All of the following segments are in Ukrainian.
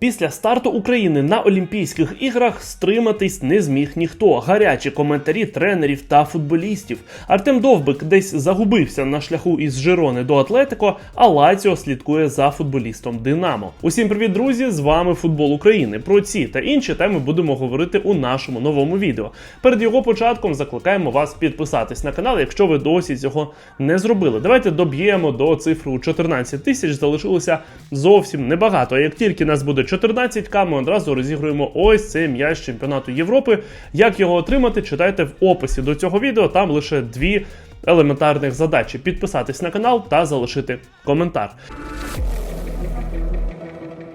Після старту України на Олімпійських іграх стриматись не зміг ніхто. Гарячі коментарі тренерів та футболістів. Артем Довбик десь загубився на шляху із Жирони до Атлетико, а Лаціо слідкує за футболістом Динамо. Усім привіт, друзі! З вами футбол України. Про ці та інші теми будемо говорити у нашому новому відео. Перед його початком закликаємо вас підписатись на канал, якщо ви досі цього не зробили. Давайте доб'ємо до цифру 14 тисяч. Залишилося зовсім небагато. Як тільки нас буде 14к, ми одразу розігруємо ось цей м'яч чемпіонату Європи. Як його отримати, читайте в описі до цього відео. Там лише дві елементарних задачі: підписатись на канал та залишити коментар.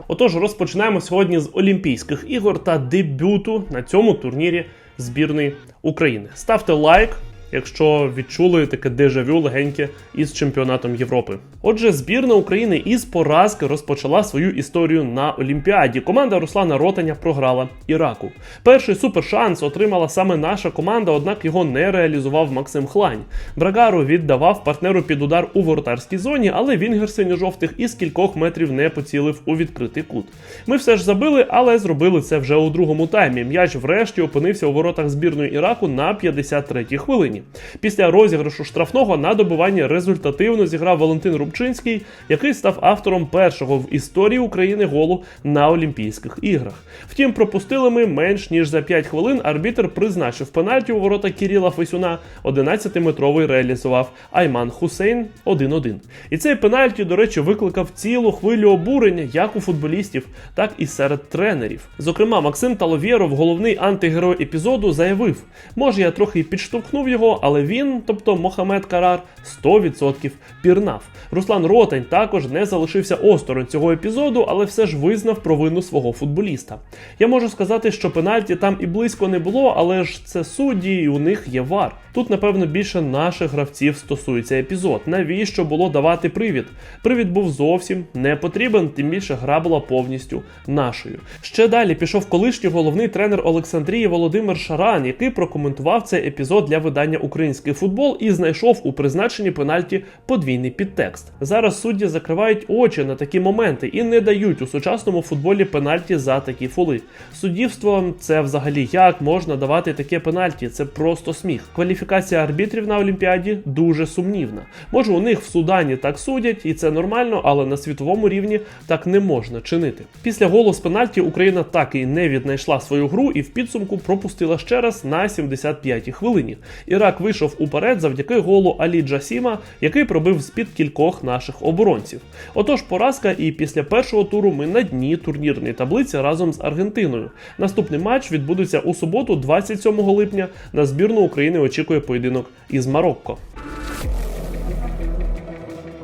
Отож, розпочинаємо сьогодні з Олімпійських ігор та дебюту на цьому турнірі збірної України. Ставте лайк. Якщо відчули таке дежавю легеньке із чемпіонатом Європи. Отже, збірна України із поразки розпочала свою історію на Олімпіаді. Команда Руслана Ротаня програла Іраку. Перший супершанс отримала саме наша команда, однак його не реалізував Максим Хлань. Брагару віддавав партнеру під удар у воротарській зоні, але Вінгер синьо-жовтих із кількох метрів не поцілив у відкритий кут. Ми все ж забили, але зробили це вже у другому таймі. М'яч врешті опинився у воротах збірної Іраку на 53-й хвилині. Після розіграшу штрафного на добивання результативно зіграв Валентин Рубчинський, який став автором першого в історії України голу на Олімпійських іграх. Втім, пропустили ми менш ніж за 5 хвилин. Арбітр призначив пенальті у ворота Кіріла Фесюна. 11-метровий реалізував Айман Хусейн 1-1. І цей пенальті, до речі, викликав цілу хвилю обурення як у футболістів, так і серед тренерів. Зокрема, Максим Таловєров, головний антигерой епізоду, заявив: може, я трохи підштовхнув його, але він, тобто Мохамед Карар, 100% пірнав. Руслан Ротань також не залишився осторонь цього епізоду, але все ж визнав провину свого футболіста. Я можу сказати, що пенальті там і близько не було, але ж це судді, і у них є вар. Тут, напевно, більше наших гравців стосується епізод. Навіщо було давати привід? Привід був зовсім не потрібен, тим більше гра була повністю нашою. Ще далі пішов колишній головний тренер Олександрії Володимир Шаран, який прокоментував цей епізод для видання Український футбол і знайшов у призначенні пенальті подвійний підтекст. Зараз судді закривають очі на такі моменти і не дають у сучасному футболі пенальті за такі фоли. Суддівство це взагалі як можна давати таке пенальті? Це просто сміх. Кваліфікація арбітрів на Олімпіаді дуже сумнівна. Може, у них в Судані так судять, і це нормально, але на світовому рівні так не можна чинити. Після голу з пенальті Україна так і не віднайшла свою гру і в підсумку пропустила ще раз на 75-й хвилині. Ірак вийшов уперед завдяки голу Алі Джасіма, який пробив з-під кількох наших оборонців. Отож, поразка, і після першого туру ми на дні турнірної таблиці разом з Аргентиною. Наступний матч відбудеться у суботу, 27 липня. На збірну України очікує поєдинок із Марокко.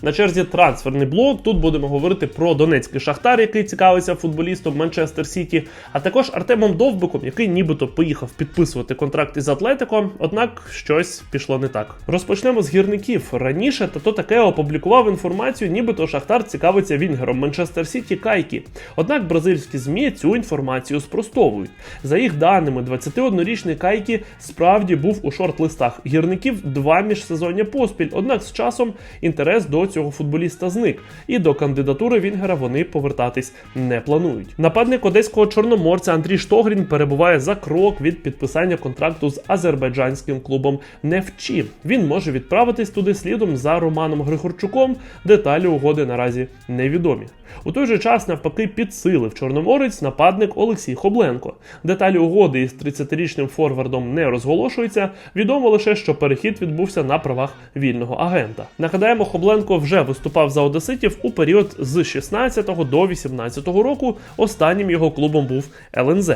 На черзі трансферний блок. Тут будемо говорити про Донецький Шахтар, який цікавиться футболістом Манчестер Сіті, а також Артемом Довбиком, який нібито поїхав підписувати контракт із Атлетико, однак щось пішло не так. Розпочнемо з гірників. Раніше Тато таке опублікував інформацію, нібито Шахтар цікавиться Вінгером Манчестер Сіті Кайкі. Однак бразильські ЗМІ цю інформацію спростовують. За їх даними, 21-річний Кайкі справді був у шорт-листах гірників два міжсезоння поспіль. Однак з часом інтерес до цього футболіста зник, і до кандидатури Вінгера вони повертатись не планують. Нападник одеського чорноморця Андрій Штогрін перебуває за крок від підписання контракту з азербайджанським клубом Нефчі. Він може відправитись туди слідом за Романом Григорчуком. Деталі угоди наразі невідомі. У той же час, навпаки, підсилив Чорноморець нападник Олексій Хобленко. Деталі угоди із 30-річним форвардом не розголошуються. Відомо лише, що перехід відбувся на правах вільного агента. Нагадаємо, Хобленко вже виступав за Одеситів у період з 16 до 18 року. Останнім його клубом був ЛНЗ.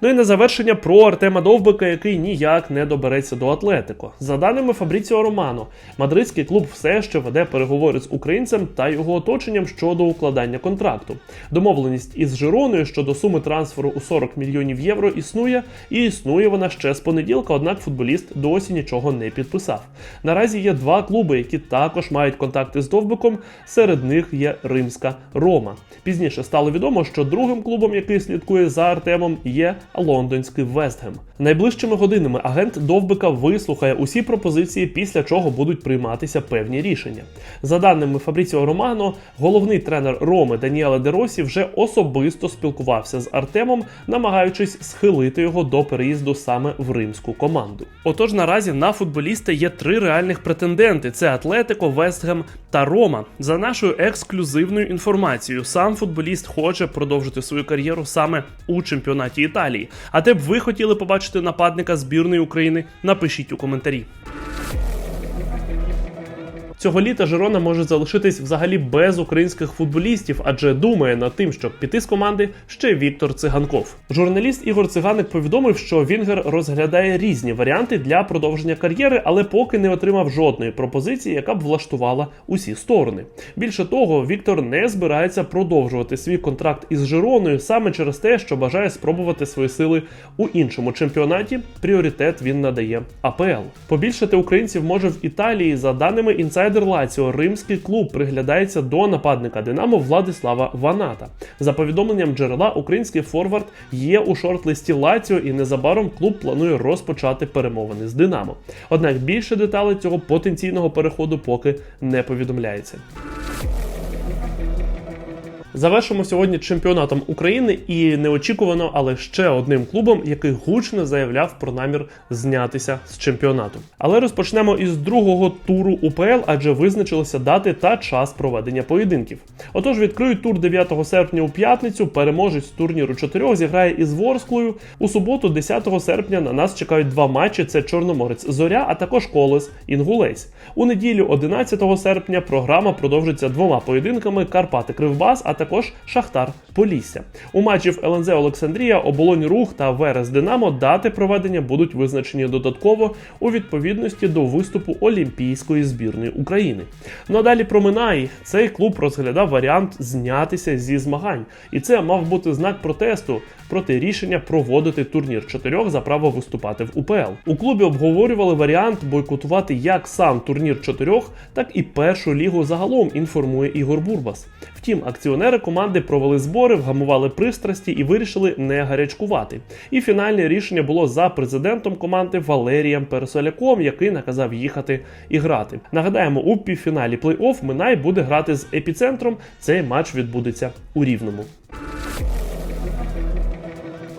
Ну і на завершення про Артема Довбика, який ніяк не добереться до Атлетико. За даними Фабріціо Романо, мадридський клуб все ще веде переговори з українцем та його оточенням щодо укладання контракту. Домовленість із Жироною щодо суми трансферу у 40 мільйонів євро існує, і існує вона ще з понеділка, однак футболіст досі нічого не підписав. Наразі є два клуби, які також мають контакти з Довбиком. Серед них є Римська Рома. Пізніше стало відомо, що другим клубом, який слідкує за Артемом, є є лондонський Вестгем. Найближчими годинами агент Довбика вислухає усі пропозиції, після чого будуть прийматися певні рішення. За даними Фабріціо Романо, головний тренер Роми Даніеле Деросі вже особисто спілкувався з Артемом, намагаючись схилити його до переїзду саме в римську команду. Отож, наразі на футболіста є три реальних претенденти: це Атлетико, Вестгем та Рома. За нашою ексклюзивною інформацією, сам футболіст хоче продовжити свою кар'єру саме у чемпіонаті Італії. А де б ви хотіли побачити нападника збірної України? Напишіть у коментарі. Цього літа Жирона може залишитись взагалі без українських футболістів, адже думає над тим, щоб піти з команди ще Віктор Циганков. Журналіст Ігор Циганик повідомив, що Вінгер розглядає різні варіанти для продовження кар'єри, але поки не отримав жодної пропозиції, яка б влаштувала усі сторони. Більше того, Віктор не збирається продовжувати свій контракт із Жироною саме через те, що бажає спробувати свої сили у іншому чемпіонаті. Пріоритет він надає АПЛ. Побільшати українців може в Італії за даними інсайдер Лаціо, римський клуб приглядається до нападника Динамо Владислава Ваната. За повідомленням джерела, український форвард є у шорт-листі Лаціо, і незабаром клуб планує розпочати перемовини з Динамо. Однак більше деталей цього потенційного переходу поки не повідомляється. Завершимо сьогодні чемпіонатом України і неочікувано, але ще одним клубом, який гучно заявляв про намір знятися з чемпіонату. Але розпочнемо із другого туру УПЛ, адже визначилися дати та час проведення поєдинків. Отож, відкриють тур 9 серпня у п'ятницю. Переможець турніру 4 зіграє із Ворсклою. У суботу, 10 серпня, на нас чекають два матчі: це Чорноморець Зоря, а також Колес Інгулець. У неділю, 11 серпня, програма продовжиться двома поєдинками Карпати Кривбас, а також Шахтар Полісся. У матчі в ЛНЗ Олександрія, Оболонь Рух та Верес Динамо дати проведення будуть визначені додатково у відповідності до виступу Олімпійської збірної України. Ну а про Минай. Цей клуб розглядав варіант знятися зі змагань, і це мав бути знак протесту проти рішення проводити турнір чотирьох за право виступати в УПЛ. У клубі обговорювали варіант бойкотувати як сам турнір чотирьох, так і першу лігу загалом. Інформує Ігор Бурбас. Втім, акціонери команди провели збори, вгамували пристрасті і вирішили не гарячкувати. І фінальне рішення було за президентом команди Валерієм Пересоляком, який наказав їхати і грати. Нагадаємо, у півфіналі плей-офф Минай буде грати з епіцентром. Цей матч відбудеться у рівному.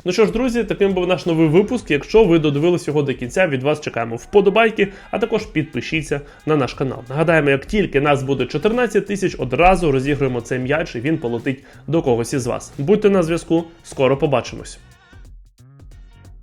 Ну що ж, друзі, таким був наш новий випуск. Якщо ви додивились його до кінця, від вас чекаємо вподобайки, а також підпишіться на наш канал. Нагадаємо, як тільки нас буде 14 тисяч, одразу розігруємо цей м'яч і він полетить до когось із вас. Будьте на зв'язку, скоро побачимось.